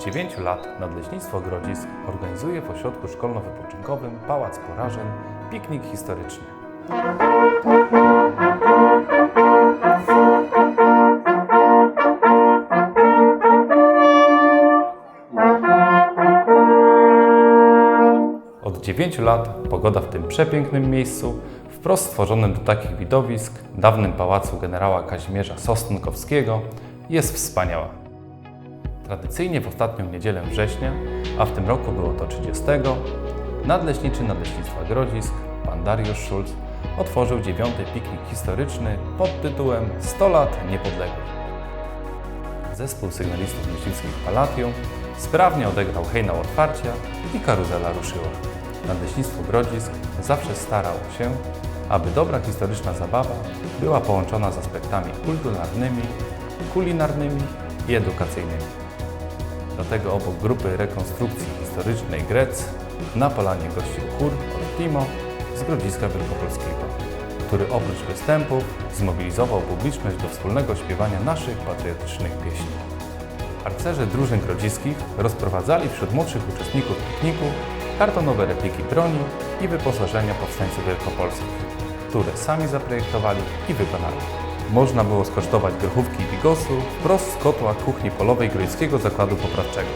Od 9 lat Nadleśnictwo Grodzisk organizuje w ośrodku szkolno-wypoczynkowym Pałac Porażyn piknik historyczny. Od 9 lat pogoda w tym przepięknym miejscu, wprost stworzonym do takich widowisk, dawnym pałacu generała Kazimierza Sosnkowskiego, jest wspaniała. Tradycyjnie w ostatnią niedzielę września, a w tym roku było to 30, nadleśniczy Nadleśnictwa Grodzisk, pan Dariusz Schulz, otworzył dziewiąty piknik historyczny pod tytułem 100 lat niepodległość. Zespół sygnalistów myśliwskich Palatium sprawnie odegrał hejnał otwarcia i karuzela ruszyła. Nadleśnictwo Grodzisk zawsze starało się, aby dobra historyczna zabawa była połączona z aspektami kulturalnymi, kulinarnymi i edukacyjnymi. Dlatego obok grupy rekonstrukcji historycznej Grec na polanie gościł chór od Timo z Grodziska Wielkopolskiego, który oprócz występów zmobilizował publiczność do wspólnego śpiewania naszych patriotycznych pieśni. Harcerze drużyn grodziskich rozprowadzali wśród młodszych uczestników pikniku kartonowe repliki broni i wyposażenia powstańców wielkopolskich, które sami zaprojektowali i wykonali. Można było skosztować grochówki bigosu wprost z kotła kuchni polowej Grodzkiego Zakładu Poprawczego.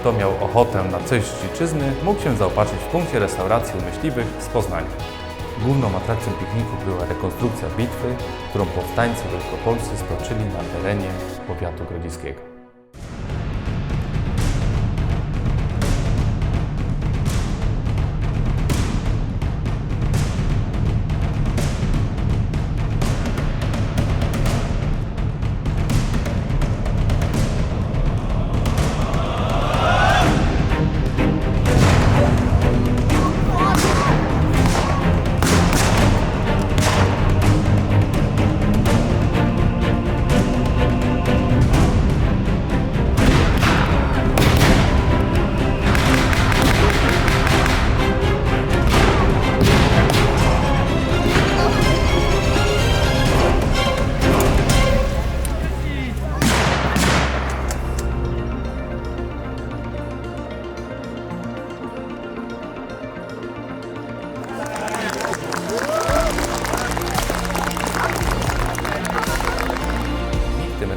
Kto miał ochotę na coś z dziczyzny, mógł się zaopatrzyć w punkcie restauracji myśliwych z Poznania. Główną atrakcją pikniku była rekonstrukcja bitwy, którą powstańcy wielkopolscy stoczyli na terenie powiatu grodziskiego.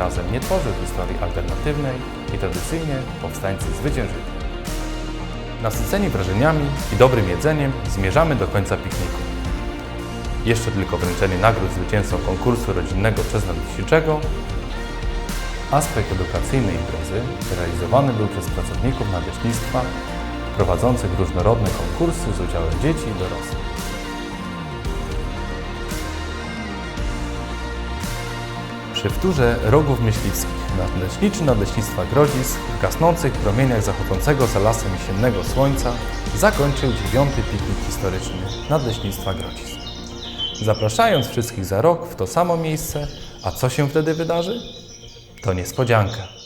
Razem nie tworzył historii alternatywnej i tradycyjnie powstańcy zwyciężyli. Nasyceni wrażeniami i dobrym jedzeniem zmierzamy do końca pikniku. Jeszcze tylko wręczenie nagród zwycięzcom konkursu rodzinnego przez nadleśniczego. Aspekt edukacyjny imprezy realizowany był przez pracowników nadleśnictwa prowadzących różnorodne konkursy z udziałem dzieci i dorosłych. Przy wtórze rogów myśliwskich nadleśniczy Nadleśnictwa Grodzisk w gasnących promieniach zachodzącego za lasem jesiennego słońca zakończył dziewiąty piknik historyczny Nadleśnictwa Grodzisk. Zapraszając wszystkich za rok w to samo miejsce, a co się wtedy wydarzy? To niespodzianka.